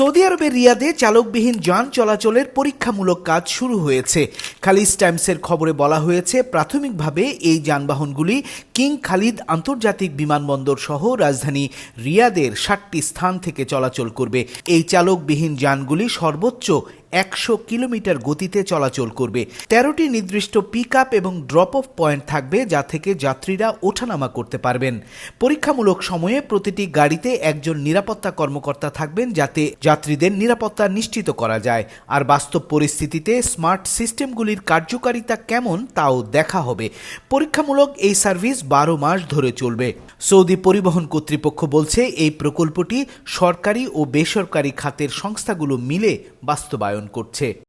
Saudi আরবের রিয়াদে চালকবিহীন যান চলাচলের পরীক্ষামূলক কাজ শুরু হয়েছে। খালিজ টাইমসের খবরে বলা হয়েছে, প্রাথমিকভাবে এই যানবাহনগুলি কিং খালিদ আন্তর্জাতিক বিমানবন্দর সহ রাজধানী রিয়াদের ষাটটি স্থান থেকে চলাচল করবে। এই চালকবিহীন যানগুলি সর্বোচ্চ একশো কিলোমিটার গতিতে চলাচল করবে। তেরোটি নির্দিষ্ট পিক আপ এবং ড্রপ অফ পয়েন্ট থাকবে যা থেকে যাত্রীরা ওঠানামা করতে পারবেন। পরীক্ষামূলক সময়ে প্রতিটি গাড়িতে একজন নিরাপত্তা কর্মকর্তা থাকবেন যাতে যাত্রীদের নিরাপত্তা নিশ্চিত করা যায়। আর বাস্তব পরিস্থিতিতে স্মার্ট সিস্টেমগুলির কার্যকারিতা কেমন তাও দেখা হবে। পরীক্ষামূলক এই সার্ভিস বারো মাস ধরে চলবে। সৌদি পরিবহন কর্তৃপক্ষ বলছে, এই প্রকল্পটি সরকারি ও বেসরকারি খাতের সংস্থাগুলো মিলে বাস্তবায়ন করছে।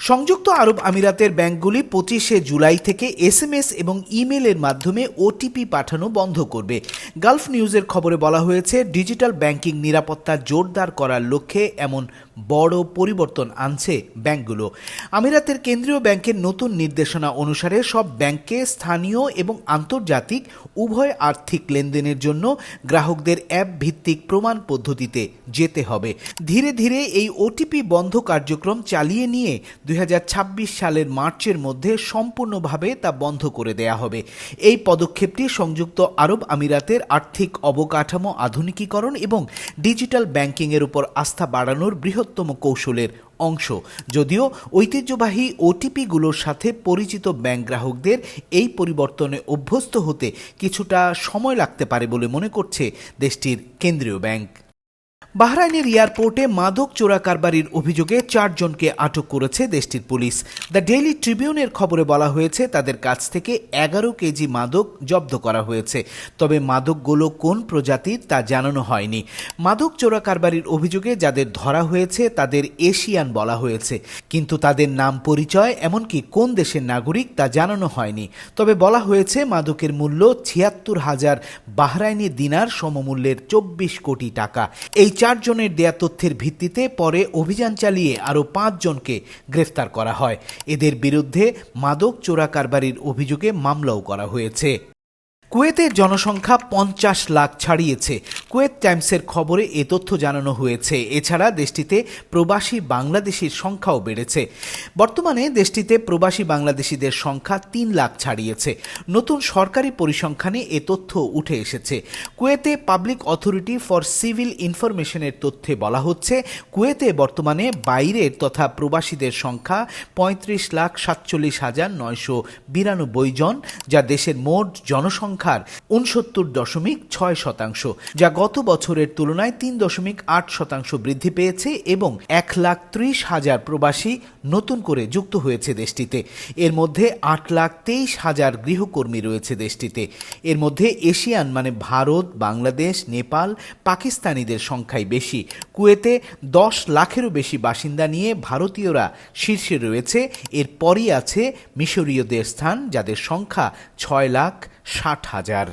সংযুক্ত আরব আমিরাতের ব্যাংকগুলি পঁচিশে জুলাই থেকে এসএমএস এবং ইমেলের মাধ্যমে ওটিপি পাঠানো বন্ধ করবে। গালফ নিউজের খবরে বলা হয়েছে, ডিজিটাল ব্যাংকিং নিরাপত্তা জোরদার করার লক্ষ্যে এমন বড় পরিবর্তন আনছে ব্যাংকগুলো। আমিরাতের কেন্দ্রীয় ব্যাংকের নতুন নির্দেশনা অনুসারে সব ব্যাংককে স্থানীয় এবং আন্তর্জাতিক উভয় আর্থিক লেনদেনের জন্য গ্রাহকদের অ্যাপ ভিত্তিক প্রমাণ পদ্ধতিতে যেতে হবে। ধীরে ধীরে এই ওটিপি বন্ধ কার্যক্রম চালিয়ে নিয়ে দুই হাজার ছাব্বিশ সালের মার্চের মধ্যে সম্পূর্ণভাবে তা বন্ধ করে দেয়া হবে। এই পদক্ষেপটি সংযুক্ত আরব আমিরাতের আর্থিক অবকাঠামো আধুনিকীকরণ এবং ডিজিটাল ব্যাংকিংয়ের উপর আস্থা বাড়ানোর বৃহত্তম কৌশলের অংশ। যদিও ঐতিহ্যবাহী ওটিপিগুলোর সাথে পরিচিত ব্যাংক গ্রাহকদের এই পরিবর্তনে অভ্যস্ত হতে কিছুটা সময় লাগতে পারে বলে মনে করছে দেশটির কেন্দ্রীয় ব্যাংক। বাহরাইনের এয়ারপোর্টে মাদক চোরা কারবারির অভিযোগে চারজনকে আটক করেছে দেশটির পুলিশ। দ্য ডেইলি ট্রিবিউনের খবরে বলা হয়েছে, তাদের কাছ থেকে এগারো কেজি মাদক জব্দ করা হয়েছে। তবে মাদকগুলো কোন প্রজাতির তা জানানো হয়নি। মাদক চোরা কারবারির অভিযোগে যাদের ধরা হয়েছে, তাদের এশিয়ান বলা হয়েছে। কিন্তু তাদের নাম পরিচয়, এমনকি কোন দেশের নাগরিক তা জানানো হয়নি। তবে বলা হয়েছে, মাদকের মূল্য ছিয়াত্তর হাজার বাহরাইনি দিনার সমমূল্যের চব্বিশ কোটি টাকা। এই চারজনের দেয়া তথ্যের ভিত্তিতে পরে অভিযান চালিয়ে আরও পাঁচজনকে গ্রেফতার করা হয়। এদের বিরুদ্ধে মাদক চোরা কারবারির অভিযোগে মামলাও করা হয়েছে। কুয়েতের জনসংখ্যা পঞ্চাশ লাখ ছাড়িয়েছে। কুয়েত টাইমসের খবরে এ তথ্য জানানো হয়েছে। এছাড়া দেশটিতে প্রবাসী বাংলাদেশির সংখ্যাও বেড়েছে। বর্তমানে দেশটিতে প্রবাসী বাংলাদেশিদের সংখ্যা তিন লাখ ছাড়িয়েছে। নতুন সরকারি পরিসংখ্যানে এ তথ্য উঠে এসেছে। কুয়েতে পাবলিক অথরিটি ফর সিভিল ইনফরমেশনের তথ্যে বলা হচ্ছে, কুয়েতে বর্তমানে বাইরের তথা প্রবাসীদের সংখ্যা পঁয়ত্রিশ লাখ সাতচল্লিশ হাজার নয়শো বিরানব্বই জন, যা দেশের মোট জনসংখ্যার উনসত্তর দশমিক ছয় শতাংশ, যা গত বছরের তুলনায় তিন দশমিক আট শতাংশ বৃদ্ধি পেয়েছে এবং এক লাখ ত্রিশ হাজার প্রবাসী নতুন করে যুক্ত হয়েছে দেশটিতে। এর মধ্যে আট লাখ তেইশ হাজার গৃহকর্মী রয়েছে দেশটিতে। এর মধ্যে এশিয়ান মানে ভারত, বাংলাদেশ, নেপাল, পাকিস্তানিদের সংখ্যাই বেশি। কুয়েতে দশ লাখেরও বেশি বাসিন্দা নিয়ে ভারতীয়রা শীর্ষে রয়েছে। এরপরই আছে মিশরীয়দের স্থান, যাদের সংখ্যা ছয় লাখ ষাট হাজার।